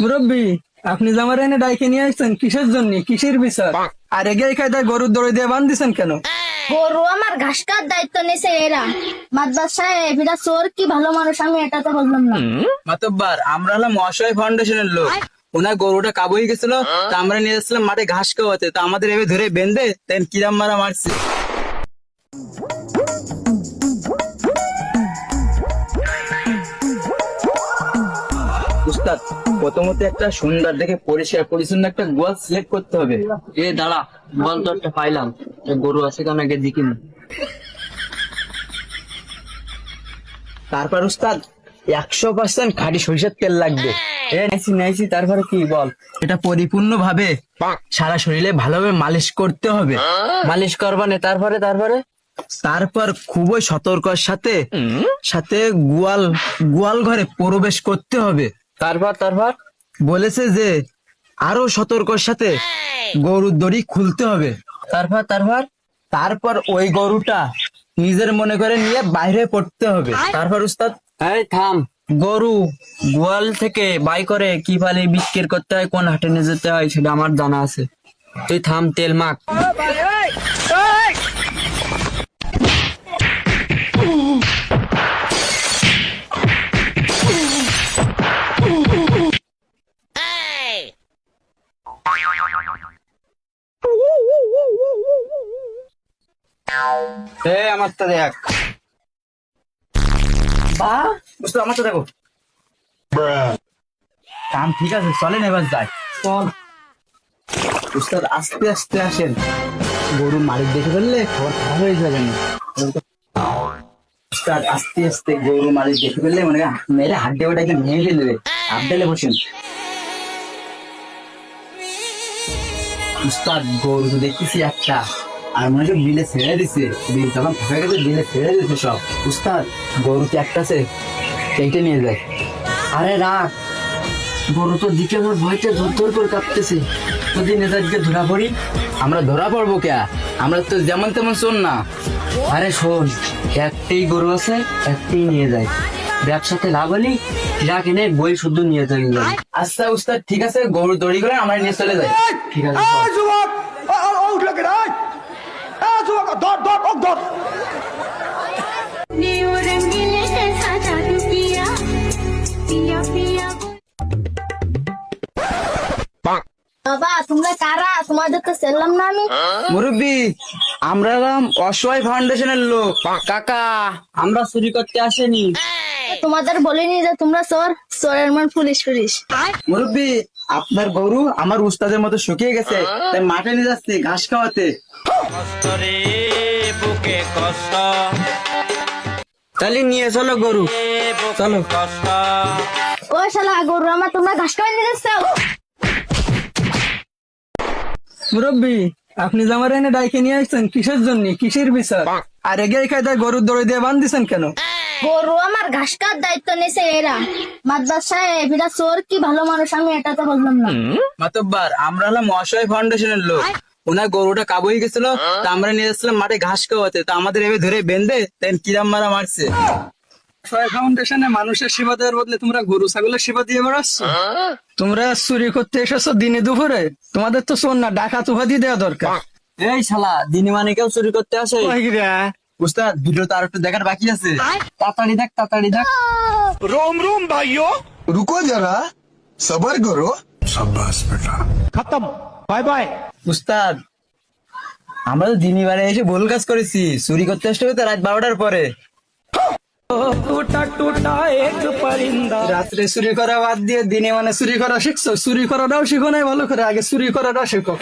মুরব্বী আপনি যে আমার এনে ডাইকে নিয়ে আসছেন কিসের জন্য? কিসের বিষয় আর এগে এই কায়দায় গরুর দড়ি দিয়ে বান দিছেন কেন? গরু আমার ঘাস কাটার দায়িত্ব নিছে এরা। মাদ্রাস সাহেব এরা চোর কি ভালো মানুষ? আমি এটা তো বললাম না। মাতব্বার আমরা হলাম অসহায় ফাউন্ডেশনের লোক। ওনার গরুটা কাবু হয়ে গেছিল তা আমরা নিয়ে যাচ্ছিলাম মাঠে ঘাস খাওয়াতে। তা আমাদের এভাবে ধরে বেঁধে তাই কিরাম মারা মারছে। উস্তাদ প্রথমত একটা সুন্দর দেখে পরিষ্কার পরিচ্ছন্ন একটা গোয়াল সিলেক্ট করতে হবে। এ দাঁড়া গোয়াল তো একটা পাইলাম। গরু আছে কেন আগে দেখি না তারপর উস্তাদ একশো পার্সেন্ট খাঁটি সরিষার তেল লাগবে। এ নাইছি নাইছি তারপরে কি বল? এটা পরিপূর্ণ ভাবে সারা শরীরে ভালোভাবে মালিশ করতে হবে। মালিশ করবানে তারপরে তারপরে? তারপর খুবই সতর্কর সাথে সাথে গোয়াল গোয়াল ঘরে প্রবেশ করতে হবে। তারপর তারপর? বলেছে যে আরও সতর্কর সাথে গরুর দড়ি খুলতে হবে। তারপর তারপর? তারপর ওই গরুটা নিজের মনে করে নিয়ে বাইরে পড়তে হবে। তারপর উস্তাদ এই থাম। গরু গোয়াল থেকে বাই করে কি পালে বিক্রি করতে হয় কোন হাটে নিয়ে যেতে হয় সেটা আমার জানা আছে। তুই থাম তেল মাখ। এ আমার তো দেখ। বা? বুঝতে আমার তো দেখো। কাম ঠিক আছে চলেন এবার যাই। চল। উস্তাদ আস্তে আস্তে আসেন। গরুর মালিক দেখে ফেললে খবর খারাপ হয়ে যাবে উস্তাদ আস্তে আস্তে গরু মালিক দেখে ফেললে মনে হয় মেরে হাড্ডে ওটাকে নিয়ে ফেলবে আবদালে বসেন। উস্তাদ গরু দেখতেছি একটা। আর মনে হচ্ছে বিলে ছেড়ে দিছে। বিল তখন ফাঁকা গেছে বিলে ছেড়ে দিছে সব। উস্তাদ গরু তো একটা আছে? এইটা নিয়ে যায় আরে রাখ গরু তো দিকে আমার ভয়তে ধর করে কাঁপতেছে। যদি নেতাজকে ধরা পড়ি। আমরা ধরা পড়ব কে? আমরা তো যেমন তেমন শোন না। আরে শোন একটাই গরু আছে একটাই নিয়ে যায় ব্যবসাতে লাভ হলি রাখ এনে বই শুদ্ধ নিয়ে যাই আচ্ছা উস্তাদ ঠিক আছে গরু দড়ি করে আমরা নিয়ে চলে যাই। ঠিক আছে ধর ধর বাবা তোমরা কারা? তোমাদের তো চেনলাম না আমি। মুরব্বি আমরা অসহায় ফাউন্ডেশনের লোক। কাকা আমরা চুরি করতে আসেনি। তোমাদের বলিনি যে তোমরা চোর? চোরের মন পুলিশ পুলিশ মুরব্বি আপনার গরু আমার উস্তাদের মতো শুকিয়ে গেছে তাই মাঠে নিয়ে যাচ্ছি ঘাস খাওয়াতে। তাহলে নিয়ে চলো গরু। চলো। ও শালা গরু আমার তোমরা ঘাস খাওয়াই নিয়ে যাচ্ছ? মুরব্বী আপনি যে আমার এনে ডাইকে নিয়ে আসছেন কিসের জন্য? কিসের বিষয় আর এগে কায়দায় গরুর দড়ি দিয়ে বান দিছেন কেন? গরু আমার ঘাস কাটার দায়িত্ব নিছে এরা। মাদ্রাস সাহেব এরা চোর কি ভালো মানুষ আমি এটা তো বললাম না। মাতব্বার আমরা হলাম অসহায় ফাউন্ডেশনের লোক। ওনার গরুটা কাবু হয়ে গেছিল তা আমরা নিয়ে যাচ্ছিলাম মাঠে ঘাস খাওয়াতে। তা আমাদের এভাবে ধরে বেঁধে তাই কিরাম মারা মারছে। অসহায় ফাউন্ডেশনে মানুষের সেবা দেওয়ার বদলে তোমরা গরু ছাগলের সেবা দিয়ে বেড়াচ্ছ? তোমরা চুরি করতে এসেছ দিনে দুপুরে? তোমাদের তো শোন না ডাকাত উপাধি দেওয়া দরকার। এই শালা দিনে মানে কেউ চুরি করতে আসে। উস্তাদ ভিডিও তো আর একটু দেখার বাকি আছে। তাড়াতাড়ি দেখ তাড়াতাড়ি দেখ। রোম রোম ভাইও। রুকো করো। সাব্বাস বেটা। খতম। Bye bye. উস্তাদ আমরা তো এসে ভুল কাজ করেছি। চুরি করতে আসতে হবে তো রাত বারোটার পরে। রাত্রে চুরি করা বাদ দিয়ে দিনে মানে চুরি করা শিখছো। চুরি করাটাও শিখো নাই ভালো করে। আগে চুরি করাটাও শিখো।